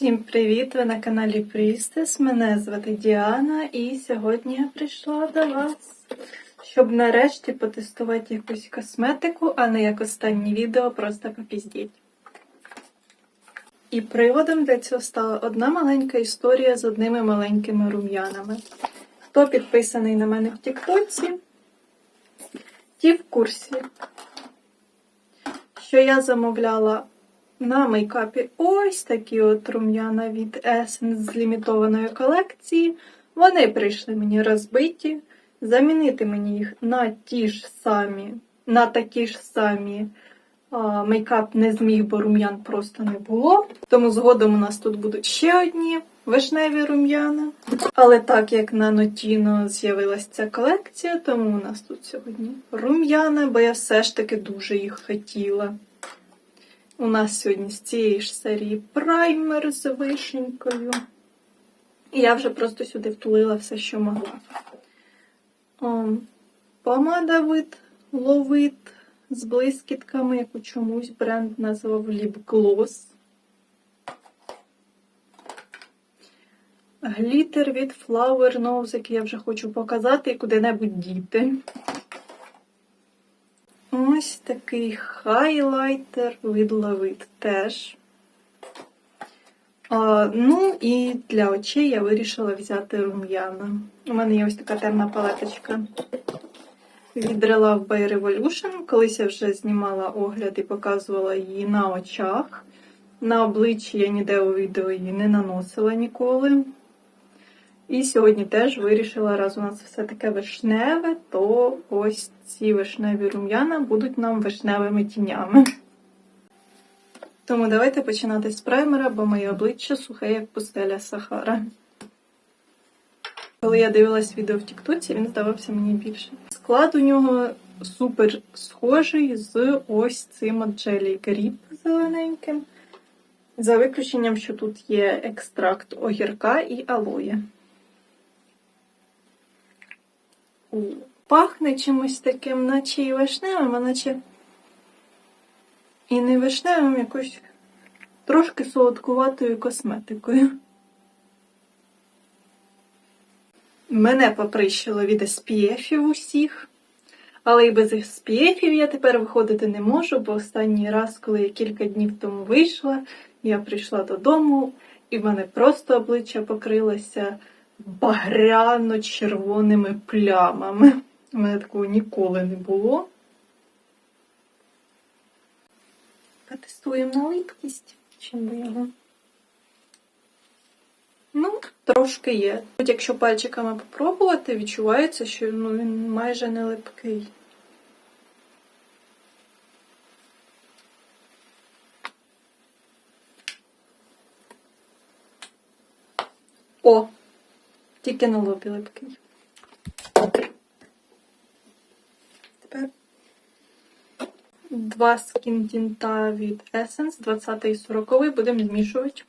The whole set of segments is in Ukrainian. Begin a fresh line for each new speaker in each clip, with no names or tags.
Всім привіт! Ви на каналі Priestess. Мене звати Діана, і сьогодні я прийшла до вас, щоб нарешті потестувати якусь косметику, а не як останнє відео просто попіздіть. І приводом для цього стала одна маленька історія з одними маленькими рум'янами. Хто підписаний на мене в Тіктоці, ті в курсі, що я замовляла на мейкапі ось такі от рум'яна від Essence з лімітованої колекції. Вони прийшли мені розбиті. Замінити мені їх на ті ж самі, на такі ж самі а, мейкап не зміг, бо рум'ян просто не було. Тому згодом у нас тут будуть ще одні вишневі рум'яна. Але так як на Notino з'явилася ця колекція, тому у нас тут сьогодні рум'яна, бо я все ж таки дуже їх хотіла. У нас сьогодні з цієї ж серії праймер з вишенькою. І я вже просто сюди втулила все, що могла. О, помада вид ловит з блискітками, яку чомусь бренд назвав Gloss. Глітер від Flower Nose, який я вже хочу показати і куди-небудь діти. Ось такий хайлайтер від Levit теж. А, ну і для очей я вирішила взяти рум'яна. У мене є ось така темна палеточка від Relove by Revolution. Колись я вже знімала огляд і показувала її на очах. На обличчі я ніде у відео її не наносила ніколи. І сьогодні теж вирішила, раз у нас все таке вишневе, то ось ці вишневі рум'яна будуть нам вишневими тінями. Тому давайте починати з праймера, бо моє обличчя сухе, як пустеля Сахара. Коли я дивилась відео в Тіктоці, він здавався мені більше. Склад у нього супер схожий з ось цим от джелі гріп зелененьким. За виключенням, що тут є екстракт огірка і алоє. Пахне чимось таким, наче і вишневим, а наче і не вишневим, якось трошки солодкуватою косметикою. Мене поприщило від SPF усіх, але і без SPF я тепер виходити не можу, бо останній раз, коли я кілька днів тому вийшла, я прийшла додому, і в мене просто обличчя покрилося багряно-червоними плямами. У мене такого ніколи не було. Потестуємо на липкість, чим би його. Ну, трошки є. Хоч якщо пальчиками попробувати, відчувається, що ну, він майже не липкий. О! Тільки на лобі липкий. Тепер два скін-тінта від Essence, 20 і 40 будемо змішувати.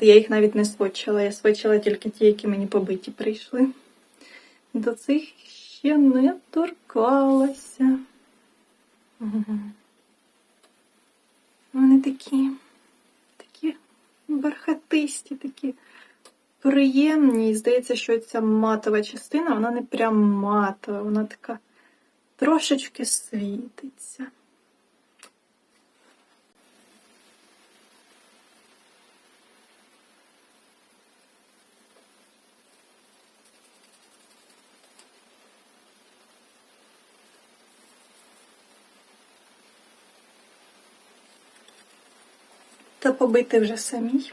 Я їх навіть не свочила, я свочила тільки ті, які мені побиті прийшли. До цих ще не торкалася. Вони такі бархатисті, такі приємні. І здається, що ця матова частина, вона не прям матова, вона така трошечки світиться. Та побити вже самій.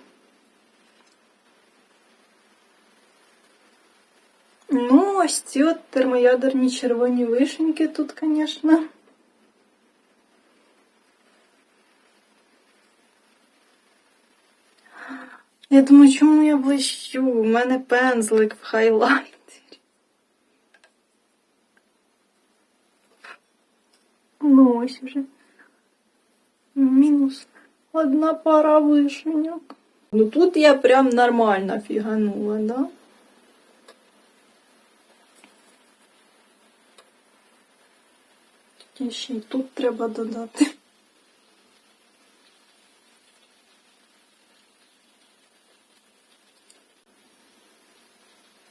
Ну, ось ці от термоядерні червоні вишеньки тут, звісно. Я думаю, чому я блищу? У мене пензлик в хайлайтері. Ну, ось вже. Мінус одна пара вишеньок. Ну тут я прям нормально фіганула, да? І ще й тут треба додати.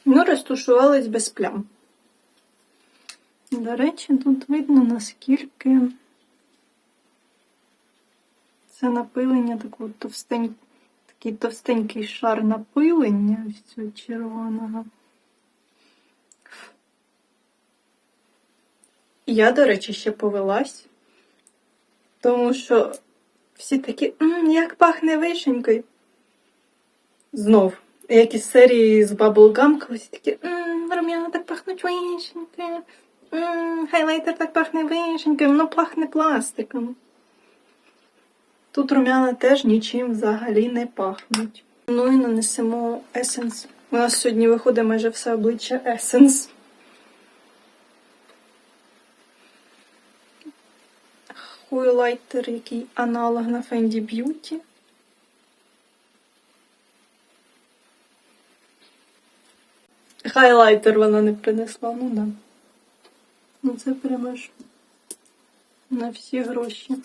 Ну, розташувались без плям. До речі, тут видно, наскільки це напилення такого товстень... такий товстенький шар напилення ось цього червоного. Я, до речі, ще повелась, тому що всі такі, «М, як пахне вишенькою. Знов, як із серії з Bubblegum, коли всі такі, «М, рум'яна так пахнуть вишенькою, «М, хайлайтер так пахне вишенькою, воно пахне пластиком. Тут рум'яна теж нічим взагалі не пахнуть. Ну і нанесемо есенс. У нас сьогодні виходить майже все обличчя есенс. Хуйлайтер, який аналог на Fendi Beauty. Хайлайтер вона не принесла, ну да. Ну це прямо ж на всі гроші.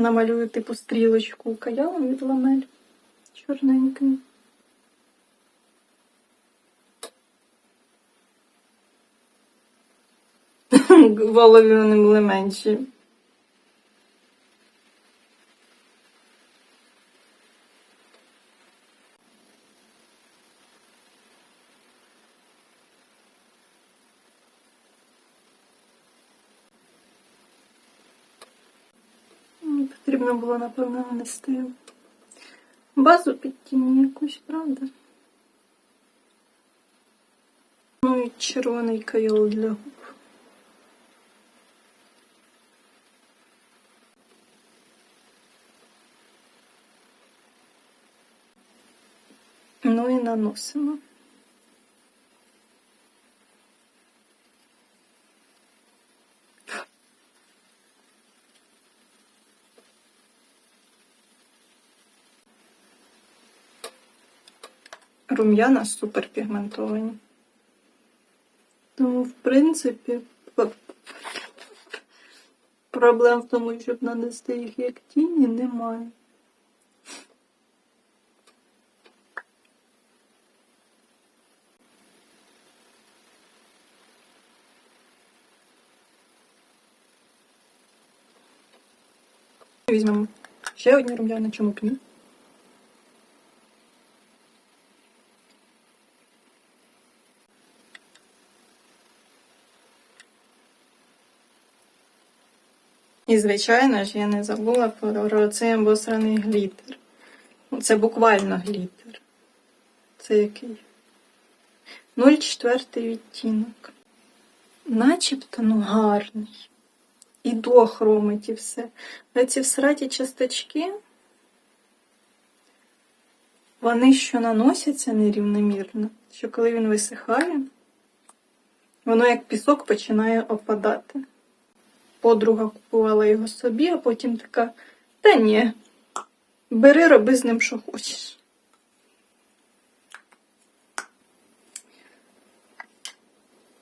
Намалюю типу стрілочку каялом від ламель чорненьким. Голові вони були менші. Мені потрібно було, напевно, нанести базу під тіні якусь, правда? Ну і червоний кайол для губ. Ну і наносимо. Рум'яна суперпігментовані. Тому, в принципі, проблем в тому, щоб нанести їх як тіні, немає. Візьмемо ще одні рум'яна, чому б ні? І, звичайно ж, я не забула про цей обосраний глітер. Ну, Це буквально глітер. Це який? 0,4 відтінок. Начебто, ну, гарний. І дохромить і все. Але ці всраті часточки, вони що наносяться нерівномірно, що коли він висихає, воно як пісок починає опадати. Подруга купувала його собі, а потім така, та ні, бери, роби з ним, що хочеш.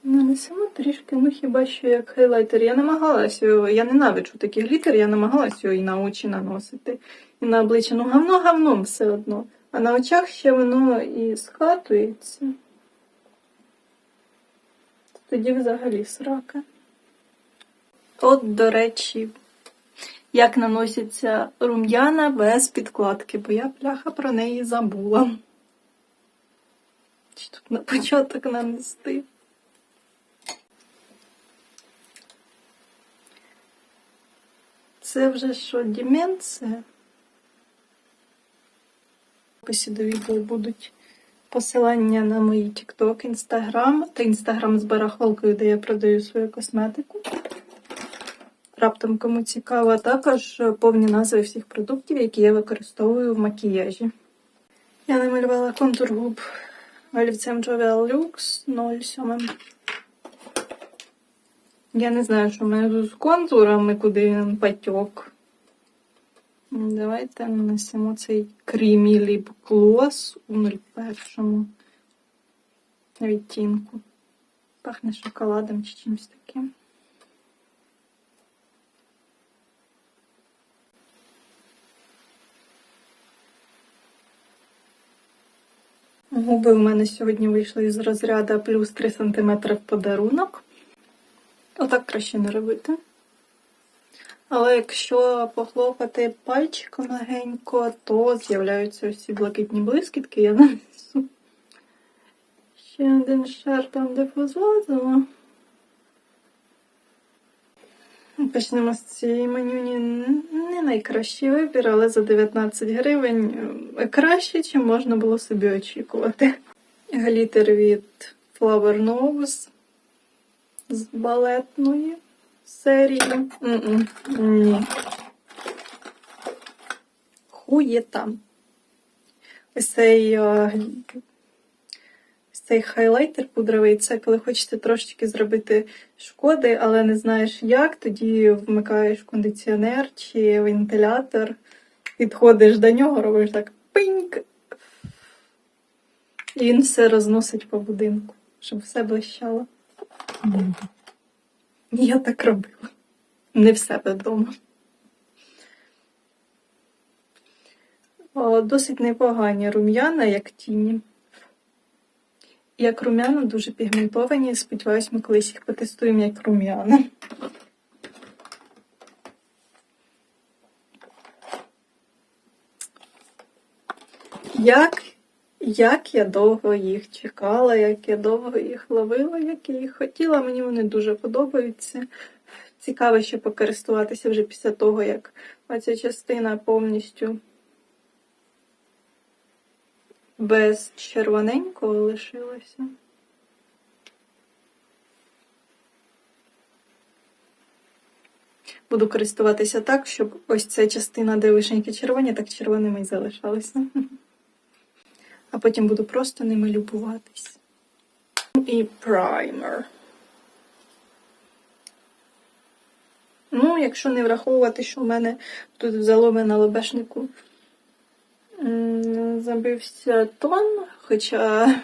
Нанесемо трішки, ну хіба що як хайлайтер. Я намагалась його, я ненавиджу такий глітер, я намагалась його і на очі наносити, і на обличчя. Ну, говно говном все одно. А на очах ще воно і схатується. Тоді взагалі срака. От, до речі, як наноситься рум'яна без підкладки, бо я пляха про неї забула. Чи тут на початок нанести? Це вже що, деменція? В описі відео будуть посилання на мої TikTok, Instagram та Instagram з барахолкою, де я продаю свою косметику. Раптом кому цікаво, також повні назви всіх продуктів, які я використовую в макіяжі. Я намалювала контур губ олівцем Jovial Lux 07. Я не знаю, що в мене тут з контурами, куди він потек. Давайте нанесемо цей Creamy Lip Gloss у 01 відтінку. Пахне шоколадом чи чимось таким. Губи у мене сьогодні вийшли із розряду плюс 3 см в подарунок. Отак краще не робити. Але якщо похлопати пальчиком легенько, то з'являються усі блакитні блискітки. Я нанесу ще один шар там, де позлазила. Почнемо з цієї манюні. Не найкращий вибір, але за 19 гривень е, краще, чим можна було собі очікувати. Глітер від Flower Nose з балетної серії. М-м, Ні. Хуєта. Ось цей, е, цей хайлайтер пудровий, це коли хочете трошечки зробити шкоди, але не знаєш як, тоді вмикаєш кондиціонер чи вентилятор, підходиш до нього, робиш так пиньк. І він все розносить по будинку, щоб все блищало. Я так робила. Не в себе вдома. Досить непогані рум'яна, як тіні. Як рум'яна дуже пігментовані. Сподіваюсь, ми колись їх потестуємо як рум'яна. Як, як я довго їх чекала, як я довго їх ловила, як я їх хотіла. Мені вони дуже подобаються. Цікаво ще покористуватися вже після того, як оця частина повністю без червоненького лишилася. Буду користуватися так, щоб ось ця частина, де вишеньки червоні, так червоними й залишалися. А потім буду просто ними любуватись. І праймер. Ну, якщо не враховувати, що в мене тут заломи на лобешнику забився тон, хоча,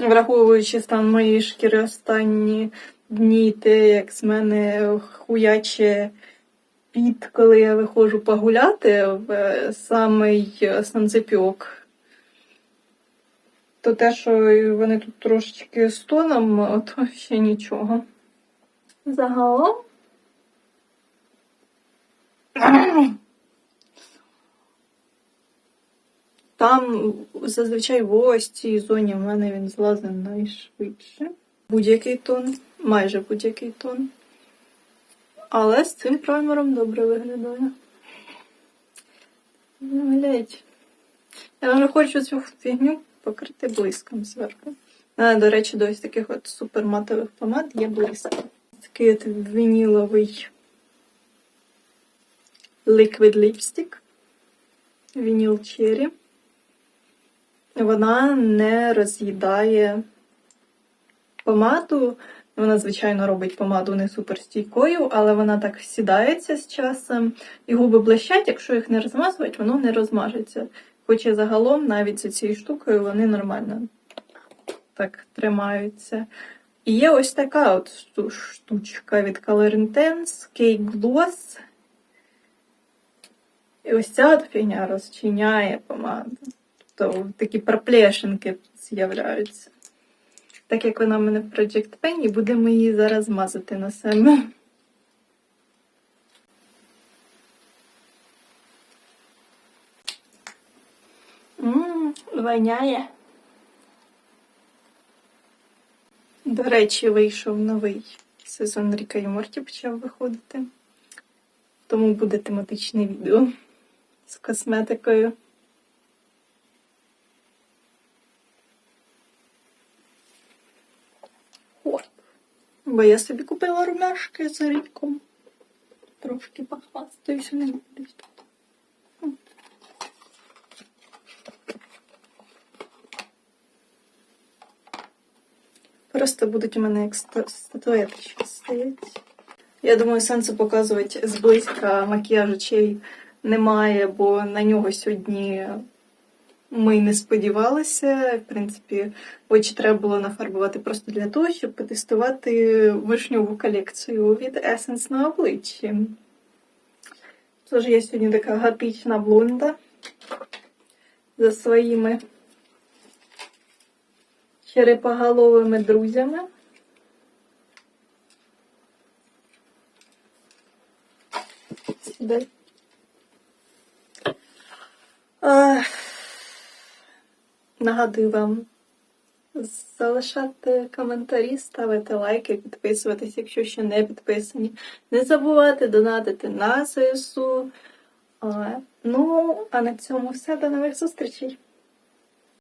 враховуючи стан моєї шкіри останні дні, те, як з мене хуяче піт, коли я виходжу погуляти в е, самий санцепьок, то те, що вони тут трошечки з тоном, то ще нічого. Загалом. Там зазвичай в ось цій зоні в мене він злазить найшвидше. Будь-який тон, майже будь-який тон. Але з цим праймером добре виглядає. Ну, глядь. Я вже хочу цю фігню покрити блиском зверху. А, до речі, до ось таких от суперматових помад є блиск. Такий от вініловий Liquid Lipstick. Вініл Cherry. Вона не роз'їдає помаду. Вона, звичайно, робить помаду не суперстійкою, але вона так сідається з часом. І губи блищать, якщо їх не розмазувати, воно не розмажеться. Хоча загалом навіть з цією штукою вони нормально так тримаються. І є ось така от штучка від Color Intense, Cake Gloss. І ось ця от фігня розчиняє помаду. Тобто такі проплешинки з'являються. Так як вона в мене в Project Pen, будемо її зараз змазати на себе. Ммм, воняє. До речі, вийшов новий сезон Ріка і Морті почав виходити. Тому буде тематичне відео з косметикою. От. Бо я собі купила румяшки за ріком. Трошки похвастаюся, не тут. Просто будуть у мене як статуеточки стоять. Я думаю, сенсу показувати зблизька макіяж очей немає, бо на нього сьогодні ми не сподівалися. В принципі, очі треба було нафарбувати просто для того, щоб потестувати вишньову колекцію від Essence на обличчі. Тож я сьогодні така готична блонда за своїми черепоголовими друзями. Сюди. Ех, Нагадую вам залишати коментарі, ставити лайки, підписуватись, якщо ще не підписані. Не забувати донатити на ЗСУ. Ну, а на цьому все. До нових зустрічей!